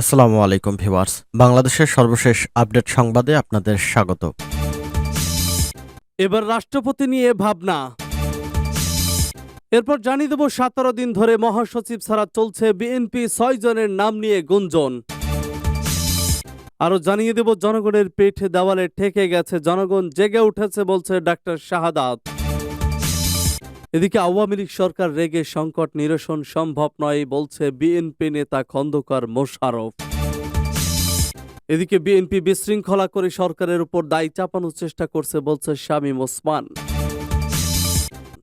আসসালামু আলাইকুম ভিউয়ার্স। বাংলাদেশের সর্বশেষ আপডেট সংবাদে আপনাদের স্বাগত। এবার রাষ্ট্রপতি নিয়ে ভাবনা। এরপর জানিয়ে দেব, সতেরো দিন ধরে মহাসচিব ছাড়া চলছে বিএনপি ছয় জনের নাম নিয়ে গুঞ্জন। আরও জানিয়ে দেব, জনগণের পেট দেওয়ালে ঠেকে গেছে জনগণ, জেগে উঠেছে বলছে ডাক্তার শাহাদাত। এদিকে আওয়ামী লীগ সরকার রেগে সংকট নিরসন সম্ভব নয় বলছে বিএনপি নেতা খন্দকার মোশারফ এদিকে বিএনপি বিশৃঙ্খলা করে সরকারের উপর দায়ী চাপানোর চেষ্টা করছে বলছে শামীম ওসমান।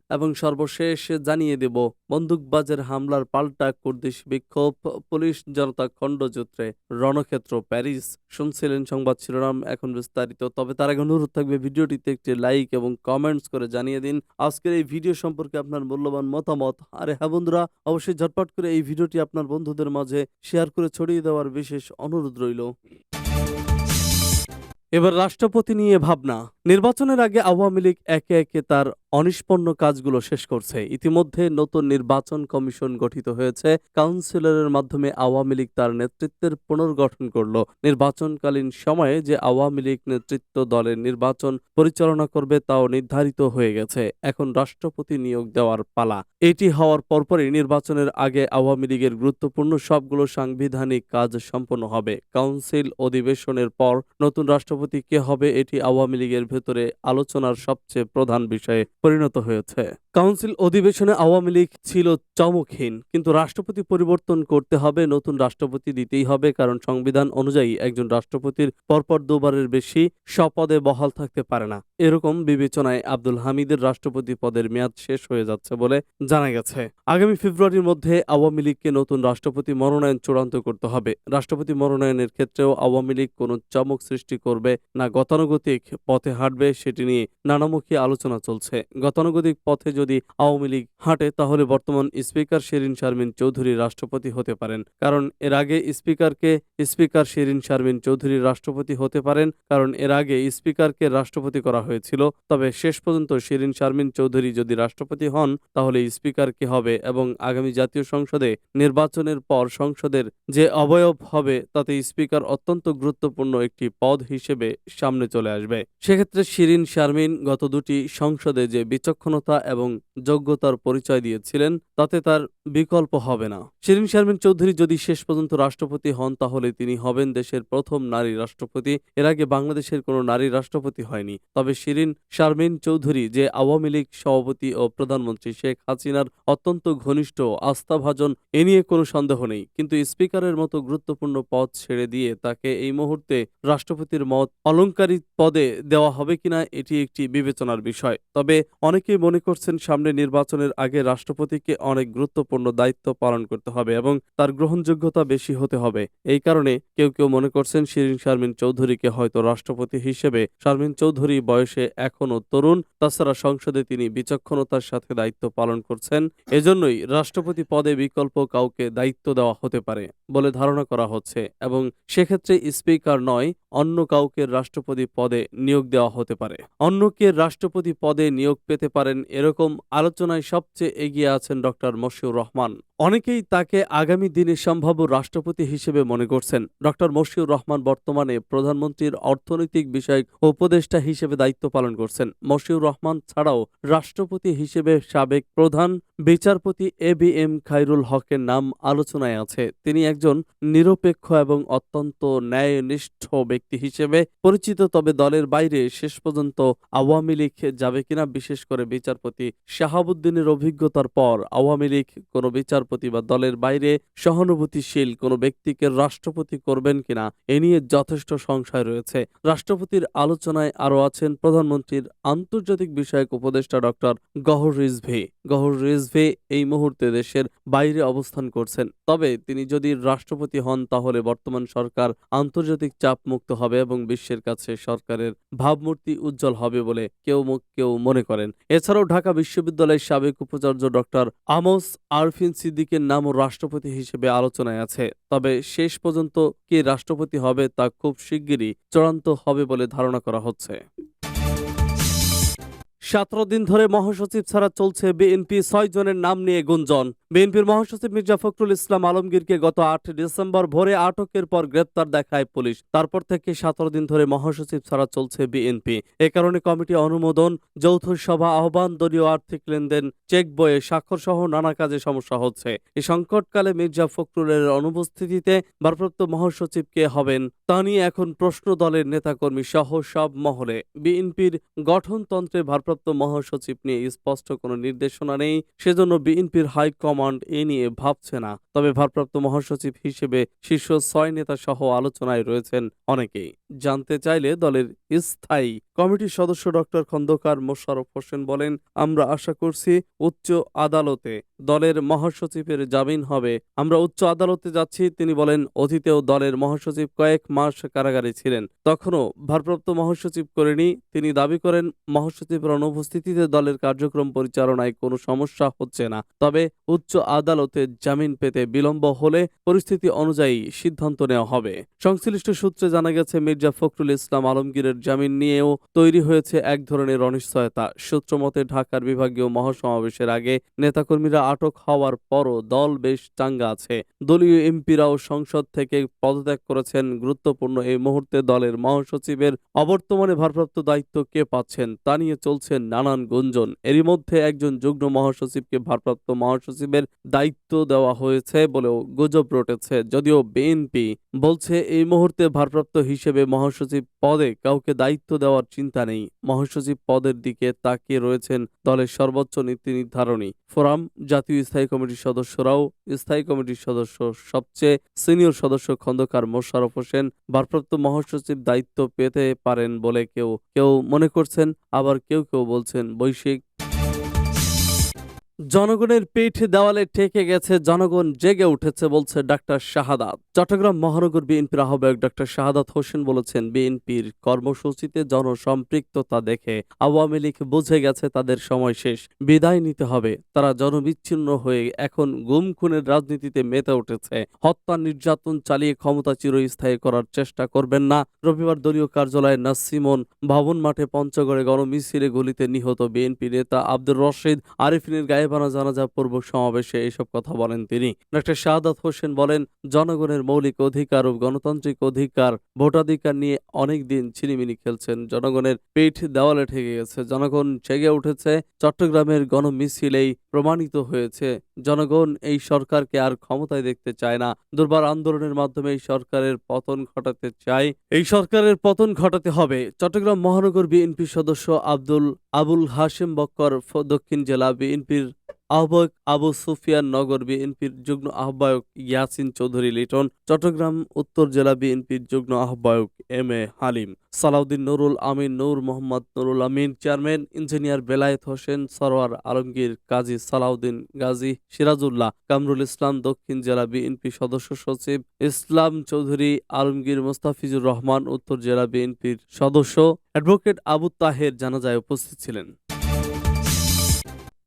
এবং সর্বশেষ জানিয়ে দেব, বন্দুকবাজের হামলার পাল্টা কুর্দিশ বিক্ষোভ, পুলিশ জনতা খণ্ডযুত্রে রণক্ষেত্র, প্যারিস। শুনছিলেন সংবাদ শিরোনাম, এখন বিস্তারিত। তবে তার আগে অনুরোধ থাকবে, ভিডিওটিতে একটি লাইক এবং কমেন্টস করে জানিয়ে দিন। আজকের এই ভিডিও সম্পর্কে আপনার মূল্যবান মতামত। আরে হ্যাঁ বন্ধুরা, অবশ্যই ঝটপট করে এই ভিডিওটি আপনার বন্ধুদের মাঝে শেয়ার করে ছড়িয়ে দেওয়ার বিশেষ অনুরোধ রইল। এবার রাষ্ট্রপতি নিয়ে ভাবনা। নির্বাচনের আগে আওয়ামী লীগ একে একে তার অনিষ্পন্ন কাজগুলো শেষ করছে। ইতিমধ্যে নতুন নির্বাচন কমিশন গঠিত হয়েছে। কাউন্সিলরের মাধ্যমে আওয়ামী লীগ তার নেতৃত্বের পুনর্গঠন করল। নির্বাচনকালীন সময়ে যে আওয়ামী লীগ নেতৃত্ব দলের নির্বাচন পরিচালনা করবে তাও নির্ধারিত হয়ে গেছে। এখন রাষ্ট্রপতি নিয়োগ দেওয়ার পালা। এটি হওয়ার পরপরই নির্বাচনের আগে আওয়ামী লীগের গুরুত্বপূর্ণ সবগুলো সাংবিধানিক কাজ সম্পন্ন হবে। কাউন্সিল অধিবেশনের পর নতুন রাষ্ট্রপতি কে হবে এটি আওয়ামী লীগের ভেতরে আলোচনার সবচেয়ে প্রধান বিষয়ে পরিণত হয়েছে। কাউন্সিল অধিবেশনে আওয়ামী লীগ ছিল চমকহীন, কিন্তু রাষ্ট্রপতি পরিবর্তন করতে হবে, নতুন রাষ্ট্রপতি দিতেই হবে, কারণ সংবিধান অনুযায়ী একজন রাষ্ট্রপতির পরপর দুবারের বেশি স্বপদে বহাল থাকতে পারে না। এরকম বিবেচনায় আব্দুল হামিদের রাষ্ট্রপতি পদের মেয়াদ শেষ হয়ে যাচ্ছে বলে জানা গেছে। আগামী ফেব্রুয়ারির মধ্যে আওয়ামী লীগকে নতুন রাষ্ট্রপতি মনোনয়ন চূড়ান্ত করতে হবে। রাষ্ট্রপতি মনোনয়নের ক্ষেত্রেও আওয়ামী লীগ কোনো চমক সৃষ্টি করবে না, গতানুগতিক পথে হাঁটবে সেটি নিয়ে নানামুখী আলোচনা চলছে। গতানুগতিক পথে যদি আওয়ামী লীগ হাঁটে, তাহলে বর্তমান স্পিকার শেরিন শারমিন চৌধুরী রাষ্ট্রপতি হতে পারেন। কারণ এর আগে স্পিকারকে স্পিকার শেরিন শারমিন চৌধুরী রাষ্ট্রপতি হতে পারেন, কারণ এর আগে স্পিকারকে রাষ্ট্রপতি করা হয়েছিল। তবে শেষ পর্যন্ত শিরিন শারমিন চৌধুরী যদি রাষ্ট্রপতি হন, তাহলে স্পিকার কে হবে এবং আগামী জাতীয় সংসদে নির্বাচনের পর সংসদের যে অবয়ব হবে, তাতে স্পিকার অত্যন্ত গুরুত্বপূর্ণ একটি পদ হিসেবে সামনে চলে আসবে। সেক্ষেত্রে শিরিন শারমিন গত দুটি সংসদে যে বিচক্ষণতা এবং যোগ্যতার পরিচয় দিয়েছিলেন, তাতে তার বিকল্প হবে না। শিরিন শারমিন চৌধুরী যদি শেষ পর্যন্ত রাষ্ট্রপতি হন, তাহলে তিনি হবেন দেশের প্রথম নারী রাষ্ট্রপতি। এর আগে বাংলাদেশের কোনো নারী রাষ্ট্রপতি হয়নি। তবে শিরিন শারমিন চৌধুরী যে আওয়ামী লীগ সভাপতি ও প্রধানমন্ত্রী শেখ হাসিনার অত্যন্ত ঘনিষ্ঠ আস্থাভাজন, এ নিয়ে কোনো সন্দেহ নেই। কিন্তু স্পিকারের মতো গুরুত্বপূর্ণ পদ ছেড়ে দিয়ে তাকে এই মুহূর্তে রাষ্ট্রপতির মত অলংকারিক পদে দেওয়া হবে কিনা এটি একটি বিবেচনার বিষয়। তবে অনেকেই মনে করছেন সামনে নির্বাচনের আগে রাষ্ট্রপতিকে অনেক গুরুত্বপূর্ণ দায়িত্ব পালন করতে হবে এবং তার গ্রহণযোগ্যতা বেশি হতে হবে। এই কারণে কেউ কেউ মনে করছেন শিরিন শারমিন চৌধুরীকে হয়তো রাষ্ট্রপতি হিসেবে। শারমিন চৌধুরী বয়সে এখনও তরুণ, তাছাড়া সংসদে তিনি বিচক্ষণতার সাথে দায়িত্ব পালন করছেন। এজন্যই রাষ্ট্রপতি পদে বিকল্প কাউকে দায়িত্ব দেওয়া হতে পারে বলে ধারণা করা হচ্ছে এবং সেক্ষেত্রে স্পিকার নয়, অন্য কাউকে রাষ্ট্রপতি পদে নিয়োগ দেওয়া হতে পারে। অন্যকে রাষ্ট্রপতি পদে নিয়োগ পেতে পারেন এরকম আলোচনায় সবচেয়ে এগিয়ে আছেন ডক্টর মশিউর রহমান। অনেকেই তাকে আগামী দিনে সম্ভাব্য রাষ্ট্রপতি হিসেবে মনে করছেন। ডক্টর মশিউর রহমান বর্তমানে প্রধানমন্ত্রীর অর্থনৈতিক বিষয়ক উপদেষ্টা হিসেবে দায়িত্ব পালন করছেন। মশিউর রহমান ছাড়াও রাষ্ট্রপতি হিসেবে সাবেক প্রধান বিচারপতি এ বি এম খাইরুল হকের নাম আলোচনায় আছে। তিনি একজন নিরপেক্ষ এবং অত্যন্ত ন্যায়নিষ্ঠ ব্যক্তি হিসেবে পরিচিত, তবে দলের বাইরে শেষ পর্যন্ত আওয়ামী লীগ যাবে কিনা, বিশেষ করে বিচারপতি শাহাবুদ্দিনের অভিজ্ঞতার পর আওয়ামী লীগ কোনো বিচারপতি বা দলের বাইরে সহানুভূতিশীল কোনো ব্যক্তিকে রাষ্ট্রপতি করবেন কিনা, এ নিয়ে যথেষ্ট সংশয় রয়েছে। রাষ্ট্রপতির আলোচনায় আরও আছেন প্রধানমন্ত্রীর আন্তর্জাতিক বিষয়ক উপদেষ্টা ডক্টর গহর রিজভি। গহর রিজভি এই মুহূর্তে দেশের বাইরে অবস্থান করছেন। তবে তিনি যদি রাষ্ট্রপতি হন, তাহলে বর্তমান সরকার আন্তর্জাতিক চাপ মুক্ত হবে এবং বিশ্বের কাছে সরকারের ভাবমূর্তি উজ্জ্বল হবে বলে কেউ কেউ মনে করেন। এছাড়াও ঢাকা বিশ্ববিদ্যালয়ের সাবেক উপাচার্য ডক্টর আমোস আরফিন সিদ্দিকের নামও রাষ্ট্রপতি হিসেবে আলোচনায় আছে। তবে শেষ পর্যন্ত কে রাষ্ট্রপতি হবে তা খুব শিগগিরই চূড়ান্ত হবে বলে ধারণা করা হচ্ছে। সতেরো দিন ধরে মহাসচিব ছাড়া চলছে বিএনপি। ছয় জনের নাম নিয়ে গুঞ্জন। বিএনপির মহাসচিব মির্জা ফখরুল ইসলাম আলমগীরকে গত আট ডিসেম্বর ভোরে আটকের পর গ্রেপ্তার দেখায় পুলিশ। তারপর থেকে সতেরো দিন ধরে মহাসচিব ছাড়া চলছে বিএনপি। এ কারণে কমিটি অনুমোদন, যৌথ সভা আহ্বান, দলীয় আর্থিক লেনদেন, চেক বইয়ে স্বাক্ষর সহ নানা কাজে সমস্যা হচ্ছে। এই সংকটকালে মির্জা ফখরুলের অনুপস্থিতিতে ভারপ্রাপ্ত মহাসচিব কে হবেন, তা নিয়ে এখন প্রশ্ন দলের নেতাকর্মী সহ সব মহলে। বিএনপির গঠনতন্ত্রে ভারপ্রাপ্ত মহাসচিব নিয়ে স্পষ্ট কোনো নির্দেশনা নেই, সেজন্য বিএনপির হাইকমান্ড এ নিয়ে ভাবছে না। তবে ভারপ্রাপ্ত মহাসচিব হিসেবে শীর্ষ ছয় নেতা সহ আলোচনায় রয়েছেন অনেকেই। জানতে চাইলে দলের স্থায়ী কমিটির সদস্য ডক্টর খন্দকার মোশারফ হোসেন বলেন, আমরা আশা করছি উচ্চ আদালতে দলের মহাসচিবের জামিন হবে। আমরা উচ্চ আদালতে যাচ্ছি। তিনি বলেন, অতীতেও দলের মহাসচিব কয়েক মাস কারাগারে ছিলেন। তখনও ভারপ্রাপ্ত মহাসচিব করেনি। তিনি দাবি করেন, মহাসচিবের অনুপস্থিতিতে দলের কার্যক্রম পরিচালনায় কোনো সমস্যা হচ্ছে না। তবে উচ্চ আদালতে জামিন পেতে বিলম্ব হলে পরিস্থিতি অনুযায়ী সিদ্ধান্ত নেওয়া হবে। সংশ্লিষ্ট সূত্রে জানা গেছে, মির্জা ফখরুল ইসলাম আলমগীরের জামিন নিয়েও তৈরি হয়েছে এক ধরনের অনিশ্চয়তা। সূত্রমতে, ঢাকার বিভাগীয় মহাসমাবেশের আগে নেতাকর্মীরা আটক হওয়ার পরও দল বেশ চাঙ্গা আছে। দলীয় এমপিরাও সংসদ থেকে পদত্যাগ করেছেন। গুরুত্বপূর্ণ এই মুহূর্তে দলের মহাসচিবের অবর্তমানে ভারপ্রাপ্ত দায়িত্ব কে পাচ্ছেন তা নিয়ে চলছে নানান গুঞ্জন। এরই মধ্যে একজন যুগ্ম মহাসচিবকে ভারপ্রাপ্ত মহাসচিবের দায়িত্ব দেওয়া হয়েছে বলেও গুজব রটেছে। যদিও বিএনপি বলছে, এই মুহূর্তে ভারপ্রাপ্ত হিসেবে মহাসচিব পদে কাউকে দায়িত্ব দেওয়ার চিন্তা নেই। মহাসচিব পদের দিকে তাকিয়ে রয়েছেন দলের সর্বোচ্চ নীতি নির্ধারণী। ফোরাম, জাতীয় স্থায়ী কমিটির সদস্যরাও স্থায়ী কমিটির সদস্য, সবচেয়ে সিনিয়র সদস্য খন্দকার মোশারফ হোসেন ভারপ্রাপ্ত মহাসচিব দায়িত্ব পেতে পারেন বলে কেউ কেউ মনে করছেন, আবার কেউ কেউ বলছেন বৈশ্বিক জনগণের পিঠ দেওয়ালে ঠেকে গেছে, জনগণ জেগে উঠেছে বলছে ডাক্তার শাহাদাত। চট্টগ্রাম মহানগর বিএনপির আহ্বায়ক ডাক্তার শাহাদাত হোসেন বলেছেন, বিএনপির কর্মসূচিতে জনসম্পৃক্ততা দেখে আওয়ামী লীগ বুঝে গেছে তাদের সময় শেষ, বিদায় নিতে হবে। তারা জনবিচ্ছিন্ন হয়ে এখন গুম খুনের রাজনীতিতে মেতে উঠেছে। হত্যা, নির্যাতন চালিয়ে ক্ষমতা চিরস্থায়ী করার চেষ্টা করবেন না। রবিবার দলীয় কার্যালয়ে নাসিমন ভবন মাঠে পঞ্চগড়ে গণমিছিলে গুলিতে নিহত বিএনপি নেতা আব্দুর রশিদ আরিফিনের গায়েবানা জানাজা পূর্ব সমাবেশে এসব কথা বলেন তিনি। ডক্টর শাহাদাত হোসেন বলেন, জনগণের মৌলিক অধিকার ও গণতান্ত্রিক অধিকার, ভোটাধিকার নিয়ে অনেক দিন ছিনিমিনি খেলছেন। জনগণের পিঠ দেওয়ালে ঠেকে গেছে। জনগণ জেগে উঠেছে, চট্টগ্রামের গণমিছিলেই প্রমাণিত হয়েছে। জনগণ এই সরকারকে আর ক্ষমতায় দেখতে চায় না। দুর্বার আন্দোলনের মাধ্যমে এই সরকারের পতন ঘটাতে চায়। এই সরকারের পতন ঘটাতে হবে। চট্টগ্রাম মহানগর বিএনপি সদস্য আব্দুল, আবুল হাশেম বক্কর দক্ষিণ জেলা বিএনপির আহ্বায়ক আবু সুফিয়ান নগর বিএনপির যুগ্ম আহ্বায়ক ইয়াসিন চৌধুরী লিটন, চট্টগ্রাম উত্তর জেলা বিএনপির যুগ্ম আহ্বায়ক M A Halim, Salauddin Nurul Amin, Noor Mohammad Nurul Amin, chairman engineer Belayet Hossain, Sarwar Alamgir Kazi Salauddin Gazi Sirajullah Kamrul Islam, দক্ষিণ জেলা বিএনপি সদস্য সচিব, ইসলাম চৌধুরী আলমগীর মোস্তাফিজুর রহমান, উত্তর জেলা বিএনপির সদস্য। অ্যাডভোকেট আবু তাহের জানাজায় উপস্থিত ছিলেন।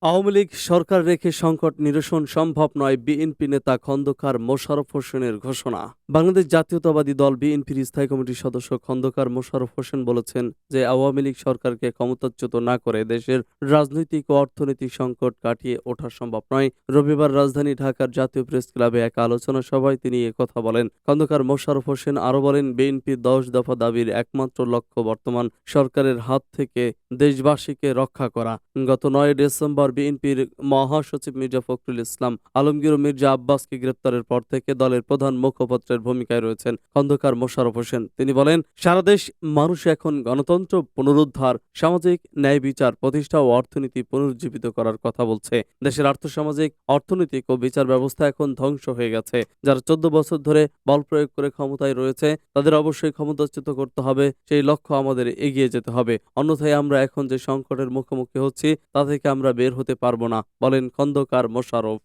আওয়ামী লীগ সরকার রেখে সংকট নিরসন সম্ভব নয় বিএনপি নেতা খন্দকার মোশাররফ হোসেনের ঘোষণা। বাংলাদেশ জাতীয়তাবাদী দল বিএনপির স্থায়ী কমিটির সদস্য খন্দকার মোশাররফ হোসেন বলেছেন যে আওয়ামী লীগ সরকারকে ক্ষমতাচ্যুত না করে দেশের রাজনৈতিক ও অর্থনৈতিক সংকট কাটিয়ে ওঠা সম্ভব নয়। রবিবার রাজধানী ঢাকার জাতীয় প্রেস ক্লাবে এক আলোচনা সভায় তিনি কথা বলেন। খন্দকার মোশাররফ হোসেন আরও বলেন বিএনপির দশ দফা দাবির একমাত্র লক্ষ্য বর্তমান সরকারের হাত থেকে দেশবাসীকে রক্ষা করা। গত নয় ডিসেম্বর বিএনপির মহাসচিব মির্জা ফখরুল ইসলাম আলমগীর মির্জা আব্বাসকে গ্রেপ্তারের পর থেকে দলের প্রধান মুখপাত্রের ভূমিকায় রয়েছেন খন্দকার মোশাররফ হোসেন। তিনি বলেন, সারা দেশ মানুষ এখন গণতন্ত্র পুনরুদ্ধার, সামাজিক ন্যায় বিচার, প্রতিষ্ঠা ও অর্থনীতি পুনরুজ্জীবিত করার কথা বলছে। দেশের আর্থসামাজিক, অর্থনৈতিক ও বিচার ব্যবস্থা এখন ধ্বংস হয়ে গেছে। যারা চোদ্দ বছর ধরে বল প্রয়োগ করে ক্ষমতায় রয়েছে, তাদের অবশ্যই ক্ষমতাচ্যুত করতে হবে। সেই লক্ষ্য আমাদের এগিয়ে যেতে হবে। অন্যথায় আমরা এখন যে সংকটের মুখোমুখি হচ্ছি, তা থেকে আমরা বের হতে পারব না, বলেন খন্দকার মোশাররফ।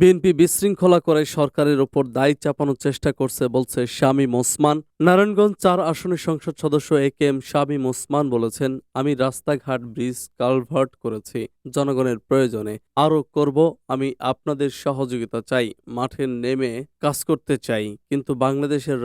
বিএনপি বিশৃঙ্খলা করে সরকারের ওপর দায় চাপানোর চেষ্টা করছে বলছে শামীম ওসমান। নারায়ণগঞ্জ চার আসনের সংসদ সদস্য A K M Shamim Osman বলেছেন, আমি রাস্তাঘাট, ব্রিজ, কালভার্ট করেছি, জনগণের প্রয়োজনে। আরও করব, আমি আপনাদের সহযোগিতা চাই, মাঠে নেমে কাজ করতে চাই। কিন্তু বাংলাদেশের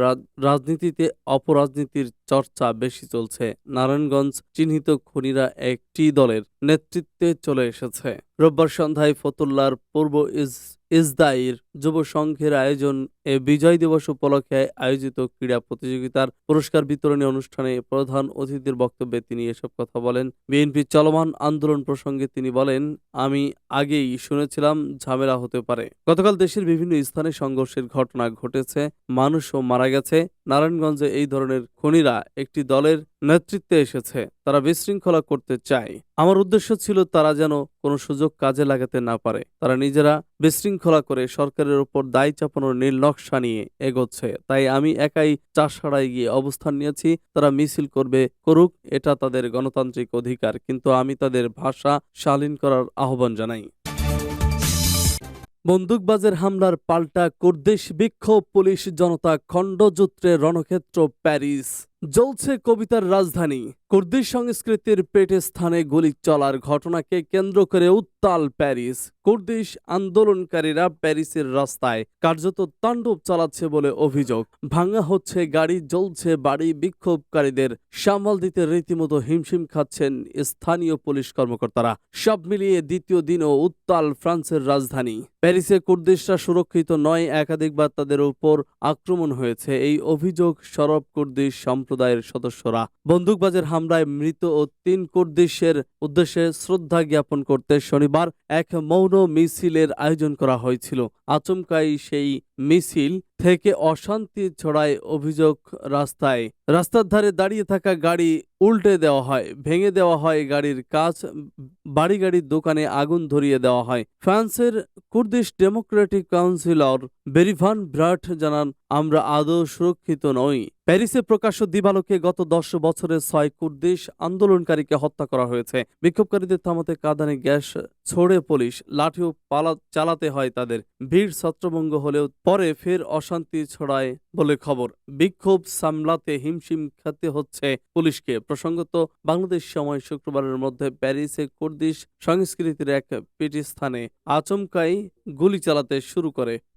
রাজনীতিতে অপরাজনীতির চর্চা বেশি চলছে। নারায়ণগঞ্জ চিহ্নিত খুনিরা একটি দলের নেতৃত্বে চলে এসেছে। রোববার সন্ধ্যায় ফতুল্লার পূর্ব ইজ ইসদাইর যুব সংঘের আয়োজন এ বিজয় দিবস উপলক্ষে আয়োজিত ক্রীড়া প্রতিযোগিতার পুরস্কার বিতরণী অনুষ্ঠানে প্রধান অতিথির বক্তব্যে তিনি এসব কথা বলেন। বিএনপির চলমান আন্দোলন প্রসঙ্গে তিনি বলেন, আমি আগেই শুনেছিলাম ঝামেলা হতে পারে। গতকাল দেশের বিভিন্ন স্থানে সংঘর্ষের ঘটনা ঘটেছে, মানুষও মারা গেছে। নারায়ণগঞ্জে এই ধরনের খনিরা একটি দলের নেতৃত্বে এসেছে, তারা বিশৃঙ্খলা করতে চায়। আমার উদ্দেশ্য ছিল তারা যেন কোনো সুযোগ কাজে লাগাতে না পারে। তারা নিজেরা বিশৃঙ্খলা করে সরকারের উপর দায় চাপানোর নকশা নিয়ে এগোচ্ছে। তাই আমি একাই চাষাড়ায় গিয়ে অবস্থান নিয়েছি, তারা মিছিল করবে, করুক, এটা তাদের গণতান্ত্রিক অধিকার, কিন্তু আমি তাদের ভাষা শালীন করার আহ্বান জানাই। বন্দুকবাজের হামলার পাল্টা কুর্দিশ বিক্ষোভ, পুলিশ, জনতা খণ্ডযুত্রে রণক্ষেত্র, প্যারিস। জ্বলছে কবিতার রাজধানী। কুর্দিশ সংস্কৃতির পেটে স্থানে গুলি চলার ঘটনাকে কেন্দ্র করে উত্তাল প্যারিস। কুর্দিশ আন্দোলনকারীরা প্যারিসের রাস্তায় কার্যত তাণ্ডব চালাচ্ছে বলে অভিযোগ। ভাঙা হচ্ছে গাড়ি, জ্বলছে বাড়ি বিক্ষোভকারীদের। সামাল দিতে রীতিমতো হিমশিম খাচ্ছেন স্থানীয় পুলিশ কর্মকর্তারা। সব মিলিয়ে দ্বিতীয় দিনও উত্তাল ফ্রান্সের রাজধানী। প্যারিসে কুর্দিশরা সুরক্ষিত নয় একাধিকবার তাদের উপর আক্রমণ হয়েছে। এই অভিযোগ সরব কুর্দিশ সম্প্রদায়ের সদস্যরা। বন্দুকবাজের হামলায় মৃত ও তিন কুর্দিশের উদ্দেশ্যে শ্রদ্ধা জ্ঞাপন করতে শনিবার এক মৌন মিছিলের আয়োজন করা হয়েছিল। আচমকাই সেই মিছিল থেকে অশান্তি ছড়ায় অভিযোগ রাস্তায়। রাস্তার ধারে দাঁড়িয়ে থাকা গাড়ি উল্টে দেওয়া হয়, ভেঙে দেওয়া হয় গাড়ির কাজ বাড়ি গাড়ির দোকানে আগুন ধরিয়ে দেওয়া হয়। ফ্রান্সের কুর্দিশ ডেমোক্রেটিক কাউন্সিলর বেরিভান ব্রাট জানান, আমরা আদৌ সুরক্ষিত নই। প্যারিসে প্রকাশ্য দিবালোকে গত দশ বছরে ছয় কুর্দিশ আন্দোলনকারীকে হত্যা করা হয়েছে। বিক্ষোভকারীদের থামাতে কাঁদানে গ্যাস ছোড়ে পুলিশ লাঠিও পালা, চালাতে হয় তাদের। ভিড় ছত্রভঙ্গ হলেও পরে ফের অশান্তি ছড়ায় বলে খবর। বিক্ষোভ সামলাতে হিমশিম খেতে হচ্ছে পুলিশকে। প্রসঙ্গত, বাংলাদেশ সময় শুক্রবারের মধ্যে প্যারিসে কুর্দিশ সংস্কৃতির এক পিটি স্থানে আচমকাই গুলি চালাতে শুরু করে।